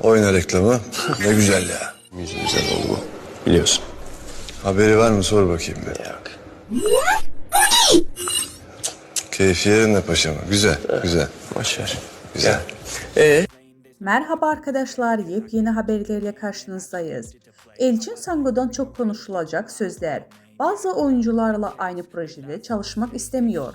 Oyna reklamı. Ne güzel ya. Güzel, güzel oldu bu. Biliyorsun. Haberi var mı sor bakayım bir. Yok. Keyfi yerinde paşam. Güzel, güzel, Boş ver. güzel. Merhaba arkadaşlar, yepyeni haberlerle karşınızdayız. Elçin Sango'dan çok konuşulacak sözler. Bazı oyuncularla aynı projede çalışmak istemiyor.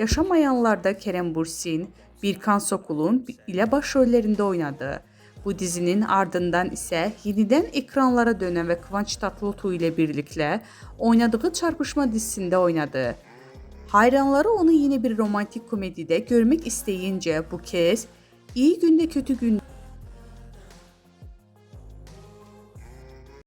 Yaşamayanlarda Kerem Bursin, Birkan Sokul'un ile başrollerinde oynadı. Bu dizinin ardından ise yeniden ekranlara dönen ve Kıvanç Tatlıtuğ ile birlikte oynadığı Çarpışma dizisinde oynadı. Hayranları onu yine bir romantik komedide görmek isteyince bu kez iyi günde kötü gün